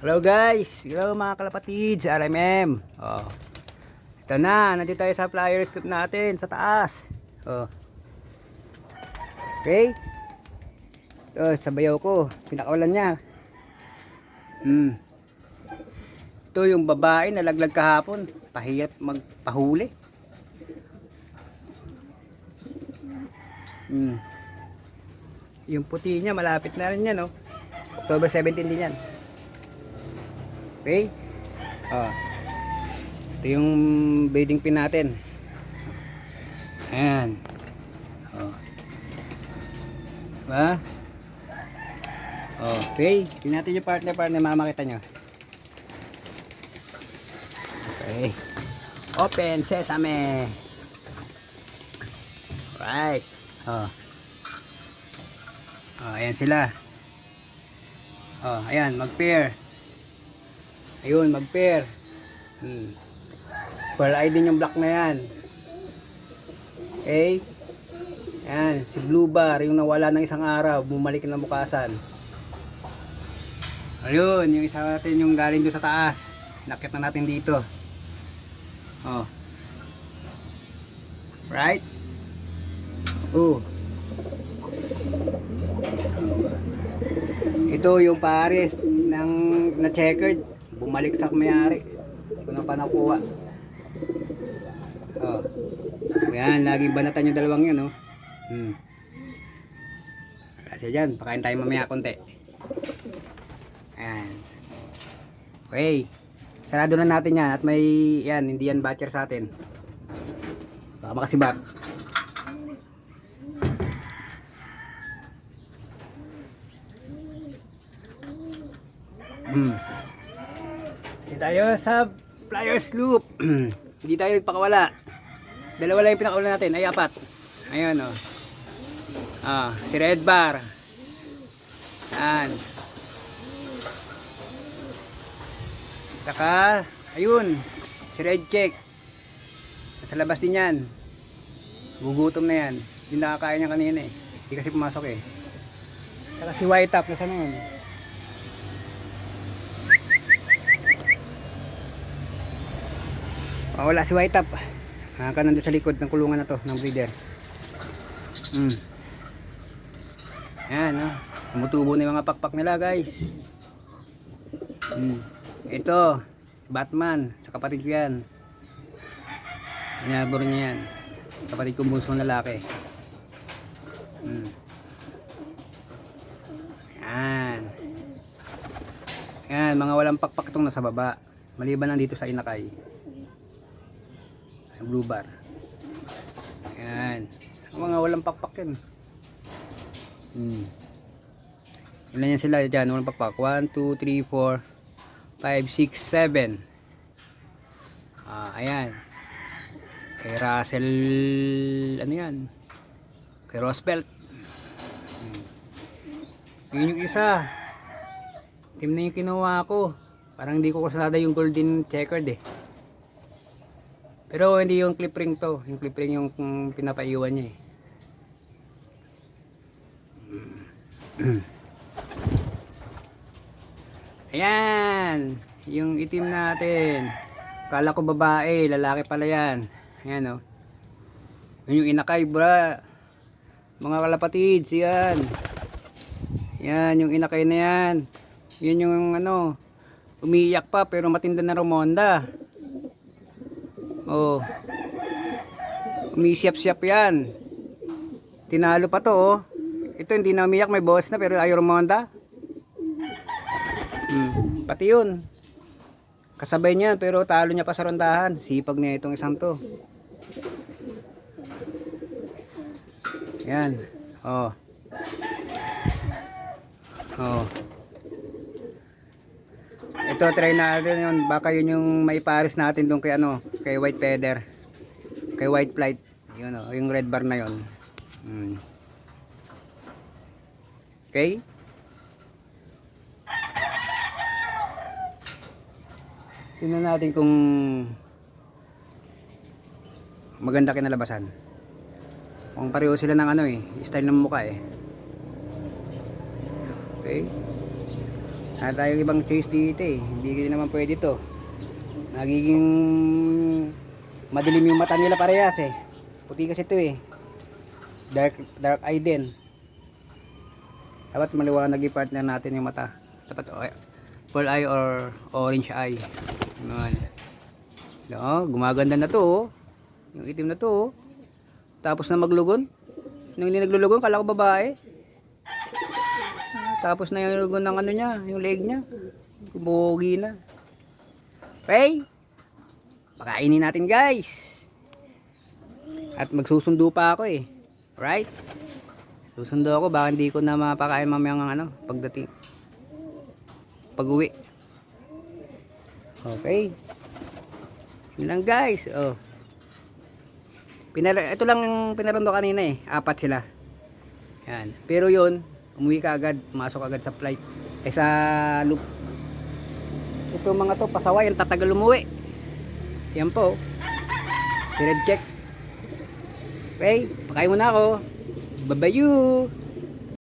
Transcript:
Hello guys! Hello mga kalapatids, RMM. Oh. Ito na, nandito tayo sa flyer strip natin sa taas. Oh. Okay? Ito, sa ko. Pinakawalan niya. Hmm. Ito yung babae na laglag kahapon. Pahirap magpahuli. Hmm. Yung puti niya, malapit na rin yan, no? October 17 din yan. Okay? Oh. Ito yung bedding pin natin. Ayan. Oh. Diba? Okay. Tingnan natin yung partner partner mamakita nyo. Okay. Open sesame. Right. Oh. Oh, ayan sila. Oh, ayan, mag-pair. Ayun, mag-pair. Hmm. Pearl eye yung black na yan. Okay? Ayan, si Blue Bar, yung nawala ng isang araw, bumalik na bukasan. Ayun, yung isa natin yung galing doon sa taas. Nakit na natin dito. Oh. Right? Oh. Ito yung pares ng na checkered. Bumalik sa mayari. Ko na pa nakuha. Oh. Yan, lagi banatan yung dalawang yun, oh. Hmm. Kasi dyan, pakain tayo mamaya konti. Ayan. Okay. Sarado na natin yan at may, yan, hindi yan batcher sa atin. Baka makasibat. Hmm. Tayo sa flyers loop. Hindi tayo nagpakawala. Dalawa lang yung pinakawala natin. Ay, apat. Ayun, oh. Ah, si Red Bar. Yan. Saka, ayun. Si Red Check. Sa labas din yan. Gugutom na yan. Hindi nakakain niya kanina eh. Hindi kasi pumasok eh. Saka si White Top. Nasaan na yun? Ah, wala si White Top. Ah, ka nandun sa likod ng kulungan na to, ng breeder. Hmm. Yan, no. Tumutubo na yung mga pakpak nila, guys. Hmm. Ito, Batman, sa kapatid ko yan. Inabor niya yan. Kapatid kong bunsong lalaki. Hmm. Yan. Yan, mga walang pakpak itong nasa baba. Maliban lang dito sa inakay. Ang blue bar. Yan. Mga walang pakpak yan. Hmm. Ilan yan sila dyan? Walang pakpak. 1, 2, 3, 4, 5, 6, 7. Ah, ayan. Kay Russell, ano yan? Kay Roosevelt. Hmm. Yun yung isa. Team na yung kinuha ko. Parang hindi ko kasada yung golden checkered eh. Pero hindi yung clip ring to. Yung clip ring yung pinapaiwan niya eh. Ayan. Yung itim natin. Kala ko babae. Lalaki pala yan. Ayan o. Oh. Yun yung inakay bra. Mga kalapatids. Yan. Yan. Yung inakay na yan. Yun yung ano. Umiiyak pa pero matinda na rumonda. Oh. Umisiyap-siyap yan. Tinalo pa to oh. Ito hindi na umiyak may boss na pero ayaw rumonda. Hmm. Pati yun. Kasabay niya pero talo niya pa sa rondahan. Sipag niya itong isang to. Yan. Oh. Oh. Ito try natin yun. Baka yun yung may pares natin doon kay ano, kay white feather. Kay white flight. Yun oh, yung red bar na yun. Hmm. Okay? Tingnan natin kung maganda kinalabasan. Kung pareho sila ng ano eh, style ng mukha eh. Okay? Wala tayong ibang choice dito eh. Hindi naman pwede to. Nagiging madilim yung mata nila parehas eh. Puti kasi ito eh. Dark, dark eye din. Dapat maliwanag yung partner natin yung mata. Dapat okay. full eye or orange eye. Yan. Oh, gumaganda na to oh. Yung itim na to oh. Tapos na maglugon. Nung hindi naglulugon, kala ko babae. Tapos na yung lugon ng ano niya, yung leg niya. Bugi na. Okay? Pakainin natin guys. At magsusundo pa ako eh. Right? Susundo ako, baka hindi ko na mapakain mamayang ano, pagdating. Pag uwi. Okay. Yun lang guys. Oh. Pinar ito lang yung pinarondo kanina eh. Apat sila. Yan. Pero yun, umuwi ka agad, masok agad sa flight. Eh sa loop. Ito mga to, pasaway, ang tatagal umuwi. Yan po. Si Red Check. Okay, pakain mo na ako. Babayu!